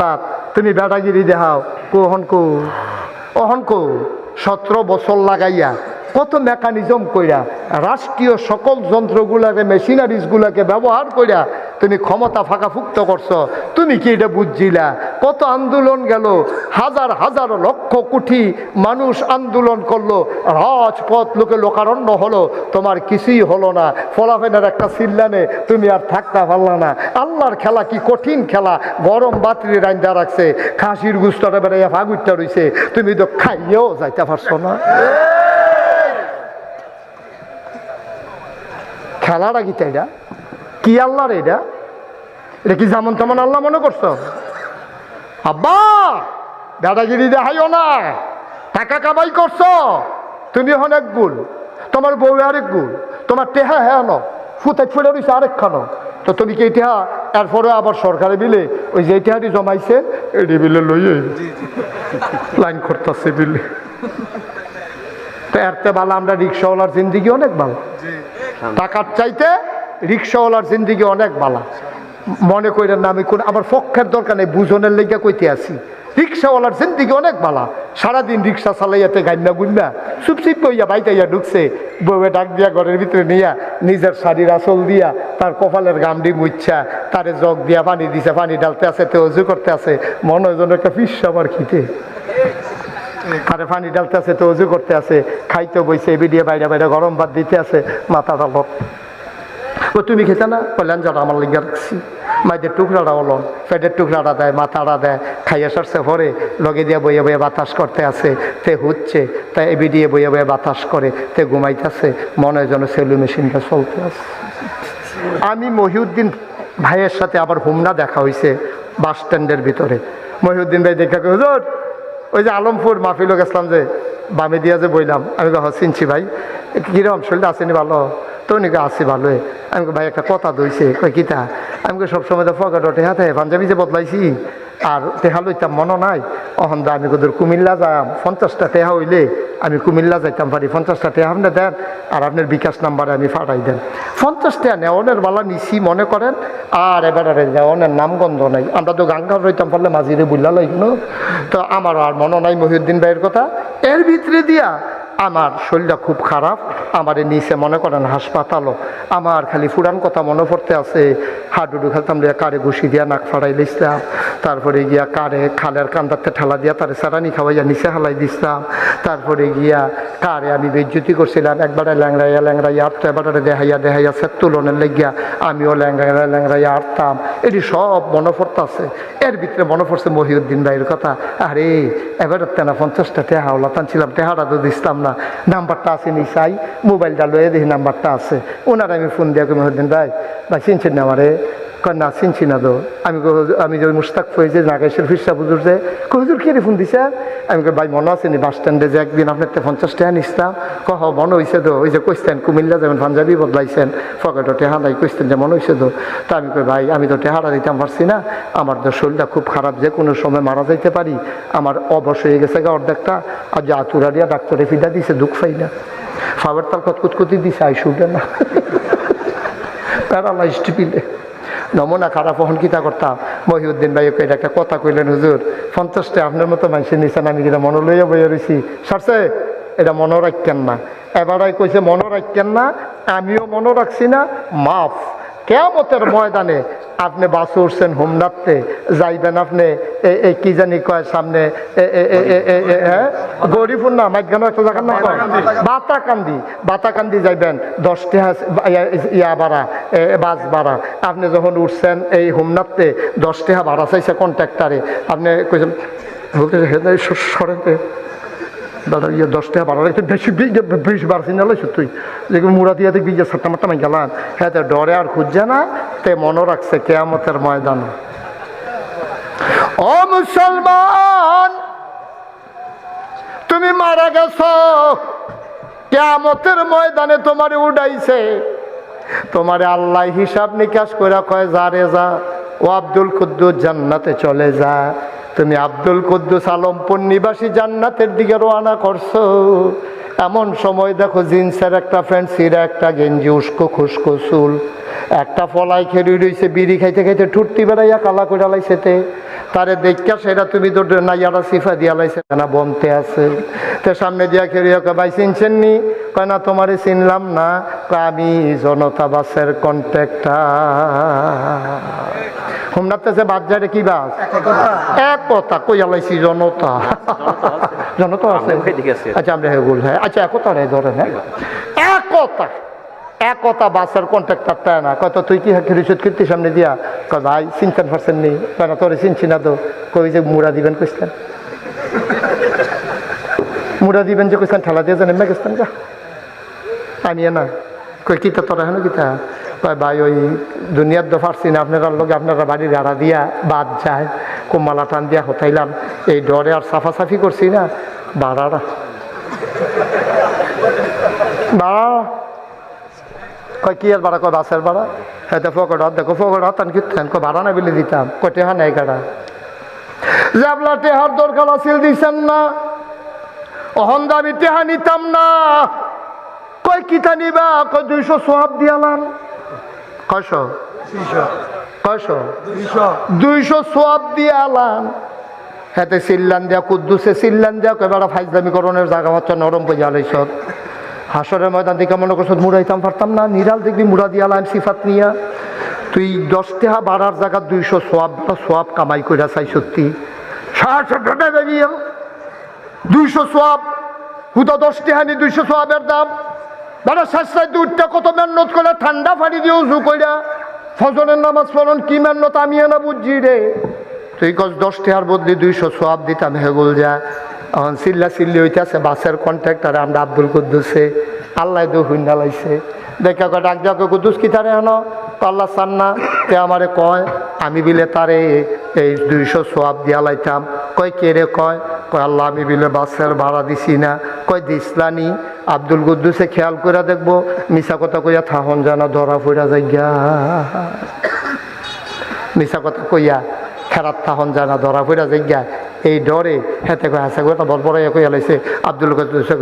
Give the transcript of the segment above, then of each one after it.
অর্থাৎ তুমি বেটাগিরি দেখাও কোহন কো অহন কো, সতেরো বছর লাগাইয়া কত মেকানিজম কইরা, রাষ্ট্রীয় সকল যন্ত্রগুলাকে মেশিনারিজগুলাকে ব্যবহার কইরা তুমি ক্ষমতা ফাঁকা ফাঁকাফুক্ত করছ, তুমি কি এটা বুঝছিলা? কত আন্দোলন গেল, হাজার হাজার লক্ষ কোটি মানুষ আন্দোলন করল, রাজপথ লোকে লোকারণ্য হলো, তোমার কিছুই হলো না। ফলাফেনের একটা সিল্লানে তুমি আর থাকতে পারলা না। আল্লাহর খেলা কি কঠিন খেলা? গরম বাতিল রাইন্দা রাখছে, খাসির গুস্তটা বেড়াইয়া ফাগুরটা রইছে। তুমি তো খাইয়েও যাইতে পারছ না। খেলাটা কি এটা কি আল্লাহর এটা? এটা কি যেমন তেমন আল্লাহ মনে করছ? আব্বা দাদাগিরি দেখাইও না। টাকা কামাই করছ? তুমি হন এক গুণ। তোমার বউ আরেক গুণ। তোমার টেহা হ্যাঁ ন ফুতে ফুটে রয়েছে আরেক খানো তো তুমি কি ইতিহা এরপরে আবার সরকারে বিলে ওই যে ইতিহাটি জমাইছে এটি বিলে লইয়ে লাইন করতেছে বিলে। তো এরতে ভালো আমরা রিক্সাওয়ালার জিন্দিগি অনেক ভালো। টাকার চাইতে রিক্সাওয়ালার জিন্দিগি অনেক বালা। মনে করেন না আমি কোন আমার পক্ষের দরকার নেই, বুঝনের লেগে কইতে আসি রিক্সাওয়ালার জিন্দিগি অনেক বালা। সারাদিন রিক্সা চালাইয়াতে গাইনা গুন্না চুপচিপ কইয়া বাইতাইয়া ঢুকছে, বউয়ে ডাক দিয়া ঘরের ভিতরে নিয়া, নিজের শাড়ির আসল দিয়া, তার কপালের গামডি মুচ্ছা তারে জগ দিয়া পানি দিছে, পানি ডালতে আছে তে অজু করতে আছে। মনে হয় একটা ফিস আমার খিতে আরে পানি ডালতে আছে তো অজু করতে আছে। খাইতে বইছে বিডিয়ে বাইরে বাইরে গরম ভাত দিতে আছে, মাথা ডালত ও তুমি খেতে না? কল্যাণ যাটা আমার লিগা রাখছি। মাইদের টুকরাটা অলন পেটের টুকরাটা দেয় মাথাটা দেয় খাইয়া সারছে ভরে লগে দিয়ে বইয়ে বইয়ে বাতাস করতে আছে তে হচ্ছে তাই এবি দিয়ে বইয়ে বইয়ে বাতাস করে তে ঘুমাইতেছে মনে হয় যেন সেলু মেশিনটা চলতে আছে। আমি মহিউদ্দিন ভাইয়ের সাথে আবার হুমনা দেখা হয়েছে বাস স্ট্যান্ডের ভিতরে। মহিউদ্দিন ভাই দেখা হুজুর ওই যে আলমপুর মাহফিল গেছিলাম যে বামে দিয়া যে বইলাম। আমি কহ চিনছি ভাই। কীরকম শরীরটা আসেনি ভালো? তো উনি কয়, আছি ভালোই। আমি ভাই, একটা কথা দইছে। কই, কিতা? আমি সবসময় তো ওঠে, হাতে পাঞ্জাবি যে বদলাইছি, আর তেহা লইতাম মনে নাই। অহন দা, আমি কোথাও কুমিল্লা যাম, পঞ্চাশটা তেহা হইলে আমি কুমিল্লা যাইতাম পারি পঞ্চাশটা টেহা আপনি দেন, আর আপনার বিকাশ নাম্বারে আমি ফাটাই দেন। পঞ্চাশটা নেওয়ানের বালা নিছি, মনে করেন, আর এবারে নেওয়ানের নামগন্ধ নাই। আমরা তো গাঙ্গার রইতাম, পারলে মাঝিরে বুল্লা লাগল তো আমার আর মনে নাই মহিউদ্দিন ভাইয়ের কথা। এর ভিতরে দিয়া আমার শরীরটা খুব খারাপ, আমারে নিচে মনে করেন হাসপাতালও। আমার খালি ফুরান কথা মনে পড়তে আছে হাডুডু খেলতাম দিয়া কারে ঘুষি দিয়া নাক ফাড়াই লিসলাম তারপরে গিয়া কারে খালের কান্দাতে ঠেলা দিয়া তারে সারানি খাওয়াইয়া নিচে হালাই দিছিলাম, তারপরে গিয়া কারে আমি বেজ্জুতি করছিলাম, একবারে ল্যাংরাইয়া ল্যাংরাইয়া আটটা এবারে দেহাইয়া দেহাইয়া সে তুলনের লেগিয়া আমিও ল্যাংরাইয়া ল্যাংরাইয়া আটতাম। এটি সব মনে পড়তে আছে এর ভিতরে মনে পড়ছে মহিউদ্দিন ভাইয়ের কথা। আরে এবার তেনা পঞ্চাশটা টেহা ওলাতান ছিলাম, টেহাটা তো দিছিলাম না। নাম্বারটা আছে নি, চাই। মোবাইলটা লয়ে দেখি নাম্বারটা আছে। ওনার আমি ফোন দিয়া কমে দিন ভাই ভাই চিনছেন না আমারে? না চিনছি না তো আমি আমি যে মুস্তাক ফই যে নাগেশের ফিরসা বুঝুর যে কই, হুজুর কে ফোন দিছে? আমি কই, ভাই মনে আছে নি বাস স্ট্যান্ডে যে একদিন আপনার তো পঞ্চাশ টাকা নিছিলাম কহ মনে হয়েছে তো ওই যে কইছেন কুমিল্লা যেমন পাঞ্জাবি বদলাইছেন পকেটও টেহা নাই কইছেন যে মনে হয়েছে তো। তা আমি কই ভাই আমি তো টেহারা দিতাম পারছি না আমার তো শরীরটা খুব খারাপ যে কোনো সময় মারা যাইতে পারি আমার অবশ হয়ে গেছে গা অর্ধেকটা আর যে আতুরারিয়া ডাক্তারে ফিদা দিছে দুঃখ পাই না। ফাবার তার কতকুতকুতি দিছে আই শুটে না। প্যারালাইজড পিলে। নমুনা খারাপ হন কিতা করতাম? মহিউদ্দিন ভাই ওকে একটা কথা কইলেন, হুজুর পঞ্চাশটা আপনার মতো মানুষের নিচে আমি যেটা মনে লইয়া বইয়া রয়েছি সারছে এটা মনে রাখতেন না। এবারাই কইছে মনে রাখতেন না, আমিও মনে রাখছি না, মাফ। কেমতের ময়দানে আপনি বাস উঠছেন হোমনাথতে যাইবেন আপনি এই কি জানি কয় সামনে হ্যাঁ? গরিপুর না মাইগানো একটা জায়গার নাম কয়? বাতাকান্দি। বাতাকান্দি যাইবেন দশটা ইয়া ভাড়া এ, বাস ভাড়া। আপনি যখন উঠছেন এই হোমনাথতে দশ টাকা ভাড়া চাইছে কন্ট্রাক্টারে আপনি কইছেন বলতে সরেতে দাদা ইয়ে রাখতে বেশি বেশি বাড়ছি না, লইছ তুই? যেগুলো মুড়া দিয়ে দেখবি যে সাতটা গেলাম হ্যাঁ তো ডরে আর খুঁজছে না, তে মনে রাখছে কেয়ামতের ময়দান। ও মুসলমান, তুমি মারা গেছ, কেয়ামতের ময়দানে তোমারে উড়াইছে। তোমারে আল্লাহ হিসাব নিকাশ করে কয়, যা রে যা, ও আব্দুল কুদ্দুস জান্নাতে চলে যা। তুমি আব্দুল কুদ্দুস আলমপুর নিবাসী জান্নাতের দিকে রোয়ানা করছ। এমন সময় দেখো জিন্সের একটা প্যান্ট সিরা একটা গেঞ্জি, উস্কো খুস্কো চুল। একটা ফলাই খেরি রইছে, বিড়ি খাইতে খাইতে ঠুট্টি বেড়াইয়া কালা করে লাইছেতে তারে দেখা সেটা তুমি তো নাইয়ারা সিফা দিয়া লাইছে না বমতে আছে। তো সামনে দিয়া খেয়ে ভাই, চিনছেন নি? কয়, না, তোমারে চিনলাম না। আমি জনতা বাসের কন্ট্যাক্টার বাদ যায় কি বাস? এক কথা কই আলাইছি জনতা। জনতা আছে। আচ্ছা আমরা হেগুল হ্যাঁ। আচ্ছা একতা রে ধরেন হ্যাঁ। একতা একতা বাসের কন্ট্রাক্টারটা না। কত তুই কি রিসুদ কীর্তি সামনে দিয়া? কয় ভাই চিনতেন পারছেন নেই কেন তোরে চিনছি না তো। কই যে মুড়া দিবেন কইছেন? মুড়া দিবেন যে কইছেন ঠেলা দিয়ে জানেন না গেছেন আমি না কই কিতা তোরা হেন কিতা ভাই, ওই দুনিয়ার তো না আপনারা লোক আপনারা বাড়ির গাড়া দিয়া বাদ যায় কোমালা টান দিয়া হতাইলাম। এই ডরে আর সাফাসাফি করছি না। বাড়ারা বাড়া কয়, কি আর বাড়া? কয়, বাসের বাড়া? হ্যাঁ তো ফকড় দেখো ফকড় তান কি ভাড়া না বিলে দিতাম। কয়, টেহা নাই কাড়া জাবলা টেহার দরকার আছিল দিছেন না। অহন দামি টেহা নিতাম না। কয়, কিতা নিবা? কয়, দুইশো সোয়াব দিয়ালাম। কয়শো? কয়শো? দুইশো। সোয়াব দিয়ালাম হাতে সিল্লান দিয়া কুদ্দুসে সিল্লান দিয়া কয় বেড়া ফাইজলামি করণের জায়গা হচ্ছে নরম পইয়া লাইছত হাসরের ময়দান দিকে মনে করছ মুড়াইতাম পারতাম না নিরাল দেখবি মুড়া দিয়ালাম সিফাত নিয়া। তুই দশ টেহা বাড়ার জায়গা দুইশো সোয়াব সোয়াব কামাই চাই সত্যি। ষাট দুইশো সোয়াব হুদা দশ টেহানি দুইশো সোয়াবের দাম। বেড়া শেষরায় দুধটা কত মেহনত করে, ঠান্ডা ফাড়ি দিয়ে উজু কইরা ফজরের নামাজ পড়ন, কি মেহনত? আমি না বুঝছি রে। তুই কস দশ টেহার বদলি দুইশো সোয়াব দিতাম হেগুল যা। এখন চিল্লা চিল্লি হইতেছে, বাসের কন্ট্রাক্টর আমরা আব্দুল কুদ্দুসে, আল্লাহ দু হুন্ডা লাইছে দেখা কয়, ডাক যাকে কুদ্দুস কি তারে হেন? আল্লাহ চান না, তে আমারে কয়, আমি বিলে তারে এই দুইশো সোয়াব দিয়া লাইতাম। কয় কে রে কয়? কয়, আল্লাহ আমি বিলে বাসের ভাড়া দিছি না। কয় দিসলানি আব্দুল গুদ্দুসে খেয়াল করে দেখব মিশা কথা কইয়া থাহন জানা, ধরা ফুরা যাইগা। মিশা কথা কইয়া খেরাত থাহন জানা, ধরা ফুরা যাইগা। এই ডরে হেতে কয় হাসা কথা বল বড় কইয়া লাইছে। আব্দুল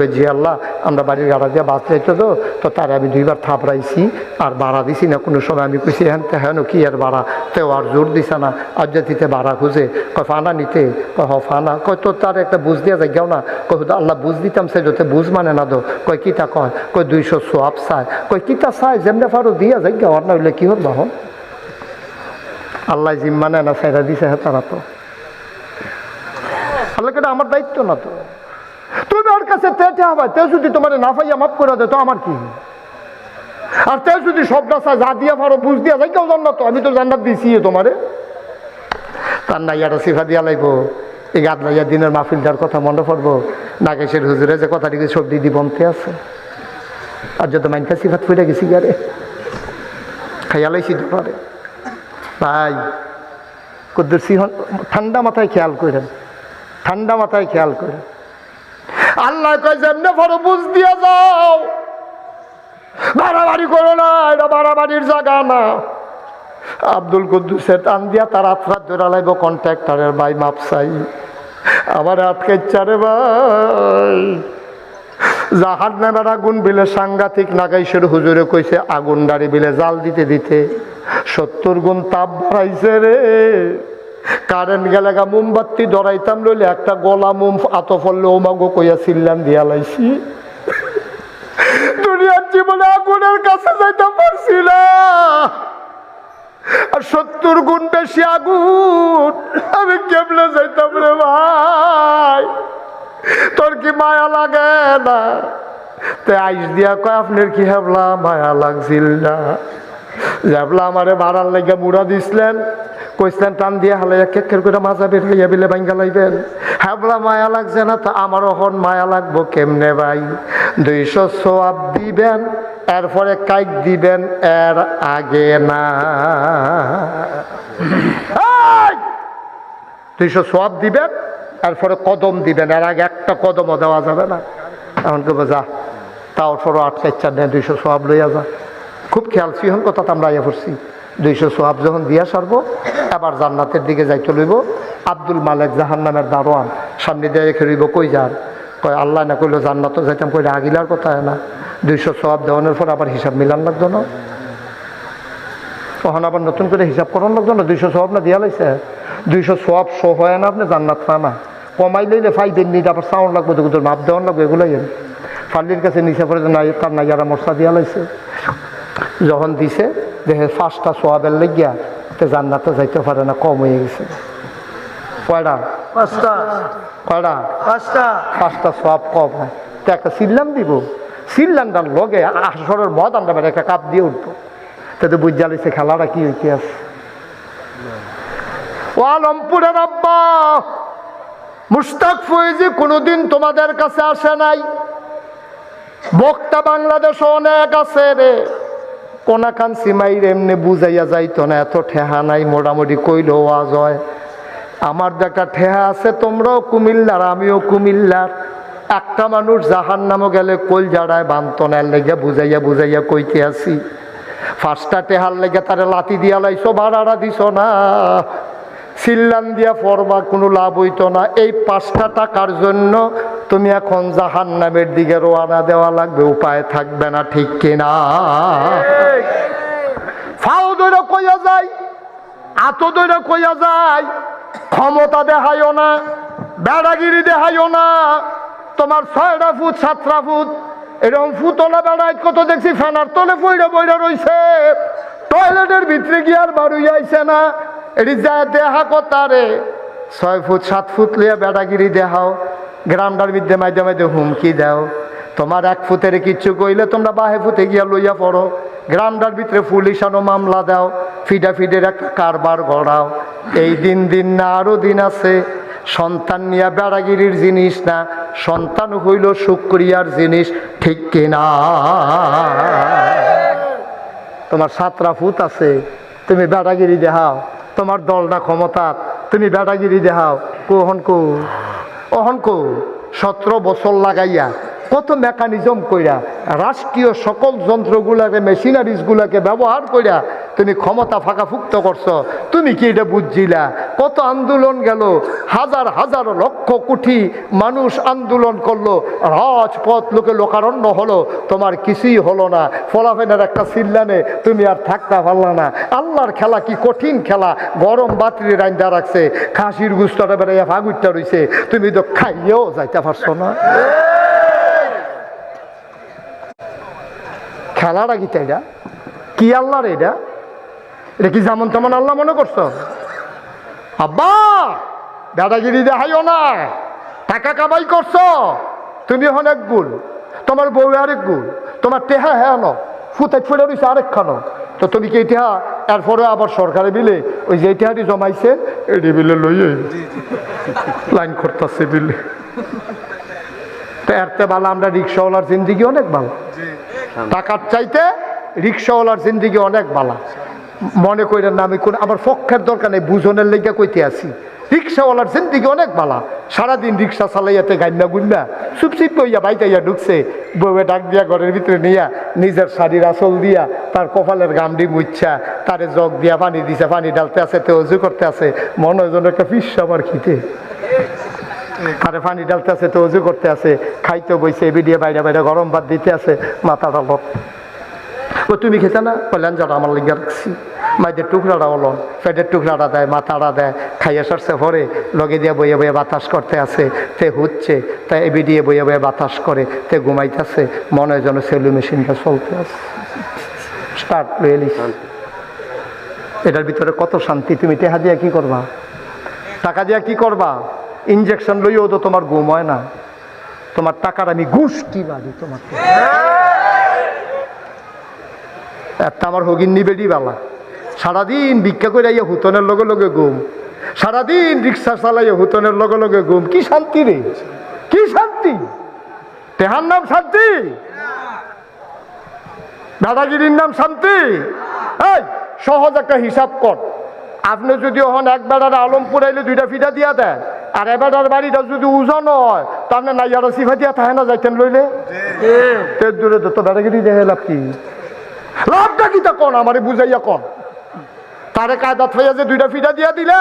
কই জি আল্লাহ, আমরা বাড়ির গাড়া দিয়ে বাস যাইতো তো তো তারে আমি দুইবার থাপড়াইছি, আর ভাড়া দিছি না, কোনো সময় আমি কইছি হ্যান হেন কি আর ভাড়া? তেও আর জোর দিছে না আর জাতিতে ভাড়া খুঁজে, কয়, ফানা নিতে? কয়, হ, ফানা। কয় তো তার একটা বুঝ দিয়া যাইগাও না। কয় আল্লাহ বুঝ দিতাম সে যাতে বুঝ মানে না দো কয়, কিতা কয়? কয়, দুইশো সোয়াব চায় কয়, কিতা চায় যেমনে পারো দিয়া যাইগা আর না হইলে কি হল বাহন? আল্লাহ জিম্মা নেয় না, সাইরা দিছে হ্যাঁ তারা তো। কেটে আমার দায়িত্ব না তো। তুমি ওর কাছে তেটে হবে তে যদি তোমার না পাইয়া মাফ করে দে তো আমার কি? আর তে যদি সবটা চায় যা দিয়া পারো, বুঝ দিয়া যাই কেউ জান্নাত আমি তো জান্নাত দিছি তোমারে। তার না ইয়াটা সিফা দিয়া লাগবো এই গাদ গাদলাইয়া দিনের মাহফিলটার কথা মনে পড়ব। নাগেশের হুজুরে যে কথাটিকে সবজি দি বনতে আছে। আর যত মাইনকা সিফাত ফুটে গেছি গারে খাইয়া লাইছি তোমারে ভাই কুদ্দুর সিংহ ঠান্ডা মাথায় খেয়াল করেন ঠান্ডা মাথায় খেয়াল করেন আল্লাহ কয়, যেমনে ফটো বুঝ দিয়া যাও। বাড়াবাড়ি করো না, এটা বাড়াবাড়ির জায়গা না। আব্দুল কুদ্দুসের টান দিয়া তার আত্মার জোড়া লাগবো কন্ট্রাক্টরের ভাই মাপসাই। আমার আটকে চারে ভাই। জাহাজ নেবার আগুন বিলে সাংঘাতিক নাগাইশের হুজুরে কইছে, আগুন ডাড়ি বিলে জাল দিতে দিতে সত্তর গুণ তাপ বাড়াইছে রে। কারেন্ট গেলে গা মোমবাতি ধরাইতাম লইলে একটা গলা মোম আত ফললে ওমাগো কইয়া সিল্লাম দিয়া লাইছি। দুনিয়ার জীবনে আগুনের কাছে যাইতে পারছি না আর সত্তর গুণ বেশি আগুন, আমি কেমনে যাইতাম রে ভাই? তোর কি মায়া লাগে না? তে আইস দিয়া কয়, আপনার কি হেবলা মায়া লাগছিল না? হেবলা আমারে বাড়ার লেগে মুড়া দিছিলেন। কইসলেন, টান দিয়ে হালাইয়া কেকের করে মাজা বের হইয়া বিলে ভাঙ্গা লাইবেন। হেবলা মায়া লাগছে না তো আমারও হন মায়া লাগবো কেমনে ভাই? দুইশো সোয়াব দিবেন, এরপরে কাইক দিবেন, এর আগে না! দুইশো সোয়াব দিবেন, এরপরে কদম দিবেন, এর আগে একটা কদমও দেওয়া যাবে না। এখন কেবো যা, তাও আটকা ইচ্ছা নেই দুইশো সোয়াব লইয়া যা। খুব খেয়াল, সিহন কথা তো আমরা আইয়া পড়ছি। দুইশো সোয়াব যখন দিয়া সারবো এবার জান্নাতের দিকে যাইতে লইব। আব্দুল মালেক জাহান নামের দারোয়ান, সামনে দিয়ে রেখে রইব কই যান কয়, আল্লাহ না কইলো জান্নাতও যাইতাম কইলে আগিলার কথা হয় না। দুইশো সোয়াব দেওয়ানোর পর আবার হিসাব মিলান লাগতো না। তখন আবার নতুন করে হিসাব করার লোক না, দুইশো সব না দিয়া লাইছে? দুইশো সব শো হয় না আপনি জান্নাত না। কমাই লইলে ফাইবেন নিতে আবার সাউন্ড লাগবে দুটো মাপ দেওয়ার লাগবে, এগুলোই ফাল্লির কাছে নিচে যে নাই, তার নাইয়ারা মশলা দিয়া লাইছে। যখন দিছে দেখে ফার্স্টটা সোয়াবের লেগিয়া তে জান্নাতে যাইতে পারে না কম হয়ে গেছে। কয়টা? পাঁচটা। কয়টা? পাঁচটা। পাঁচটা সব কম হয়। তো একটা সিল্লাম দিব। লগে আসরের মদ আনতে পারে একটা কাপ দিয়ে উঠবো। তাতে খেলাটা কি হইতে আছে। ও আলমপুরের আব্বা মুস্তাক কোনোদিন তোমাদের কাছে আসে নাই। বক্তা বাংলাদেশ অনেক আছে রে। কোনাকান সিমাইর এমনি বুঝাইয়া যাইতো না, এত ঠেহা নাই, মোটামুটি কইল আজ হয়। আমার একটা ঠেহা আছে, তোমরাও কুমিল্লার, আমিও কুমিল্লার। একটা মানুষ জাহান নামও গেলে কল জাড়ায় বান্ত নেয় লেগে বুঝাইয়া বুঝাইয়া কইতে আসি। ফার্স্টটা টেহার লেগে তারা লাতি দিয়া লাইছো, ভাড়াড়া দিছ না। সিল্লান দিয়া পড়বা কোনো লাভ হইতো না। এই পাঁচটা টাকার জন্য তুমি এখন জাহান নামের দিকে রোয়ানা দেওয়া লাগবে, উপায় থাকবে না, ঠিক কিনা ফাও দৈরা কইয়া যায় আত দৈরা কইয়া যায় ক্ষমতা দেখাইও না, বেড়াগিরি দেখাইও না। তোমার ছয়টা ফুট, সাতটা ফুট, এরকম ফুতলা বেড়ায়, কত দেখছি ফ্যানার তলে বইরা বইরা রইছে। টয়লেটের ভিতরে গিয়ে আর বাড়ুই আইছে না। এটি যা দেহা কথারে ছয় ফুট, সাত ফুট লিয়া বেড়াগিরি দেখাও গ্রামটার মধ্যে মাঝে মাঝে হুমকি দাও। তোমার এক ফুতের কিচ্ছু কইলে তোমরা বাহে ফুতে গিয়া লইয়া পড়ো। গ্রামটার ভিতরে পুলিশ আনো মামলা দাও। ফিডা ফিডের একটা কারবার গড়াও। এই দিন দিন না আরও দিন আছে। সন্তান নিয়ে বেড়াগিরির জিনিস না। সন্তান হইল শুক্রিয়ার জিনিস, ঠিক কিনা তোমার সাতরা ফুট আছে। তুমি বেড়াগিরি দেখাও তোমার দলটা ক্ষমতা তুমি বেড়াগিরি দেখাও। কোহন কো অহন কো সতেরো বছর লাগাইয়া কত মেকানিজম কইরা, রাষ্ট্রীয় সকল যন্ত্রগুলাকে মেশিনারিজগুলাকে ব্যবহার কইরা তুমি ক্ষমতা ফাঁকা ফুক্ত করছ। তুমি কি এটা বুঝছিলা? কত আন্দোলন গেল, হাজার হাজার লক্ষ কোটি মানুষ আন্দোলন করল, রাজপথ লোকে লোকারণ্য হলো, তোমার কিছুই হলো না। ফলাফেনের একটা সিল্লানে তুমি আর থাকতে পারলা না। আল্লাহর খেলা কি কঠিন খেলা? গরম বাতিল রাইন্দা রাখছে, খাসির গুস্তটা বেড়াইয়া ফাগুরটা রইছে। তুমি তো খাইয়েও যাইতে পারছ না। খেলাটা কি এটা? কি আল্লাহর এটা? এটা কি যেমন তেমন আল্লাহ মনে করছ? আব্বা, দাদাগিরি দেখাইও না। টাকা কামাই করছ? তুমি হন এক গুণ। তোমার বউ আরেক গুণ। তোমার টেহা হ্যাঁ ন ফুটাই ফুটে রয়েছে আরেক খানো। তো তুমি কি ইতিহা এরপরে আবার সরকারে বিলে ওই যে ইতিহাটি জমাইছে এটি বিলে লই লাইন করতেছে বিলে। তো এরতে ভালো আমরা রিক্সাওয়ালার জিন্দিগি অনেক ভালো। টাকার চাইতে রিক্সাওয়ালার জিন্দিগি অনেক বালা। মনে কইরেন না, আমি কোন আমার পক্ষের দরকার নেই, বুঝনের লেগে কইতে আসি। রিক্সাওয়ালার জিন্দিগি অনেক বালা। সারাদিন রিক্সা চালাইয়াতে গাইনা গুন্না চুপচিপ কইয়া বাইতাইয়া ঢুকছে, বউয়ে ডাক দিয়া ঘরের ভিতরে নিয়া, নিজের শাড়ির আসল দিয়া, তার কপালের গামডি মুচ্ছা তারে জগ দিয়া পানি দিছে, পানি ডালতে আছে তে অজু করতে আছে, মনে হয় যেন একটা ফিস আবার খিতে তারে পানি ডালতে আছে তো অজু করতে আছে, খাইতে বইছে বিডিয়ে বাইরে বাইরে গরম ভাত দিতে আছে মাথাটা লোক ও, তুমি খেতে না? বললেন যারা আমার লিগে রাখছি। মাইদের টুকরাটা হলো পেটের টুকরাটা দেয়, মাথাটা দেয়, খাইয়ে সারছে ভরে, লগে দিয়ে বইয়ে বইয়ে বাতাস করতে আছে, তে হচ্ছে তাই এবি দিয়ে বইয়ে বইয়ে বাতাস করে, তে ঘুমাইতেছে, মনে যেন সেলু মেশিনটা চলতে আছে। স্টার্ট লিস এটার ভিতরে কত শান্তি, তুমি টেহা দিয়া কি করবা? টাকা দিয়া কি করবা? ইঞ্জেকশন লইও তো তোমার ঘুম হয় না। তোমার টাকার আমি কি বাদি তোমার একটা আমার হগিন নিবেডি বালা সারাদিন ভিক্ষা করে আইয়া হুতনের লগে লগে ঘুম। সারাদিন রিক্সা চালাইয়া হুতনের লগে লগে ঘুম। কি শান্তি রে? কি শান্তি? তেহার নাম শান্তি? দাদাগিরির নাম শান্তি? এই, সহজ একটা হিসাব কর। আপনি যদি হন একবার বেড়ার আলমপুর আইলে দুইটা ফিটা দিয়া দেন। আর এ বেড়ার বাড়িটা যদি ওজন হয় তা আপনি নাইয়ারা সিফা দিয়া থাকে না যাইতেন লইলে? তের দূরে তো বেড়াগিরি দেখে লাভ কি? লাভটা কি তা কন আমারে বুঝাইয়া কন। তারে কায়দা থইয়া যে দুইটা ফিটা দিয়া দিলে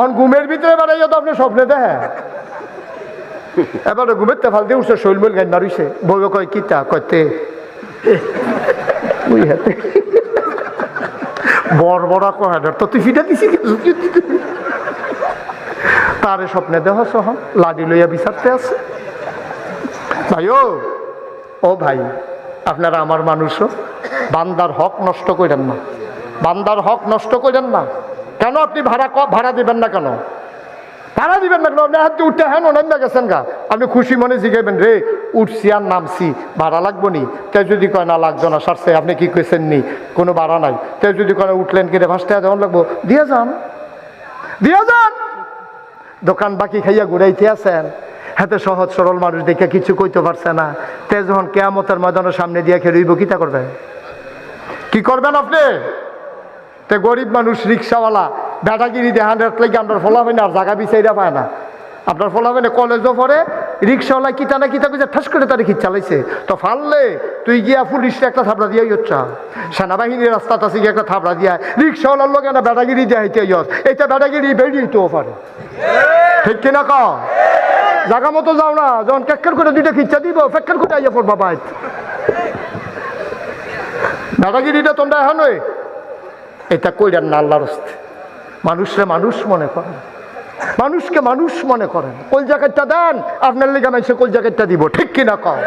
অন ঘুমের ভিতরে বেড়াইয়া তো আপনি স্বপ্নে দেখে এবারে ঘুমের তে ফালতে উঠছে শৈলমৈল গাইন মারিছে বউয়ে কয় কিতা কয়তে ওই হাতে। বড় বড় কহাডার তো তুই ফিটা দিছি তারে স্বপ্নে দেহ সহ লাডি লইয়া বিচারতে আছে। ভাই ও ও ভাই, আপনারা আমার মানুষও, বান্দার হক নষ্ট করেন না। বান্দার হক নষ্ট করেন না। কেন আপনি ভাড়া ভাড়া দিবেন না কেন? ভাড়া দিবেন না কেন? হাতে উঠতে হ্যাঁ অনেক গেছেন গা। আপনি খুশি মনে জিগাইবেন, রে, উঠছি আর নামছি, ভাড়া লাগবো নি? তাই যদি কয়, না লাগতো না, সারছে, আপনি কি কইছেন নি? কোনো ভাড়া নাই। তাই যদি কয় উঠলেন কিনে ভাসতে যেমন লাগবো। দিয়ে যান। দিয়ে যান! দোকান বাকি খাইয়া ঘুরাইতে আছেন? হাতে সহজ সরল মানুষ দেখে কিছু কইতে পারছে না। তে যখন কেয়ামতের ময়দানের সামনে দিয়ে খেয়ে রইব, কিতা করবে কি করবেন আপনি? তে গরিব মানুষ রিক্সাওয়ালা, বেটাগিরি দেহান লাগে ফলা হয় না আর জায়গা বিচাইরা পায় না। আপনার ফলাবে না কলেজও পরে রিক্সাওয়ালা কিতা না কিতা কইছে, ঠাস করে তার খিচ চালাইছে তো ফাললে, তুই গিয়া পুলিশে একটা থাপড়া দিয়ে ইচ্ছা সেনাবাহিনীর রাস্তাটা আছে গিয়ে একটা থাপড়া দিয়া রিক্সাওয়ালার লোক না বেটাগিরি দিয়ে হাইতে ইয়স এইটা বেটাগিরি বেরিয়েও পারে। ঠিক কিনা ক? জাগা মতো যাও না, যখন কেক্কের করে দুইটা খিচ্ছা দিব, ফেক্কের করে আইয়া পড়বা বাইত দাদাগিরিটা তোমরা এখন এটা কইরান না আল্লাহর মানুষরে মানুষ মনে করেন মানুষকে মানুষ মনে করেন। কোল জ্যাকেটটা দেন, আপনার লেগে মানুষে কোল জ্যাকেটটা দিব। ঠিক কিনা কম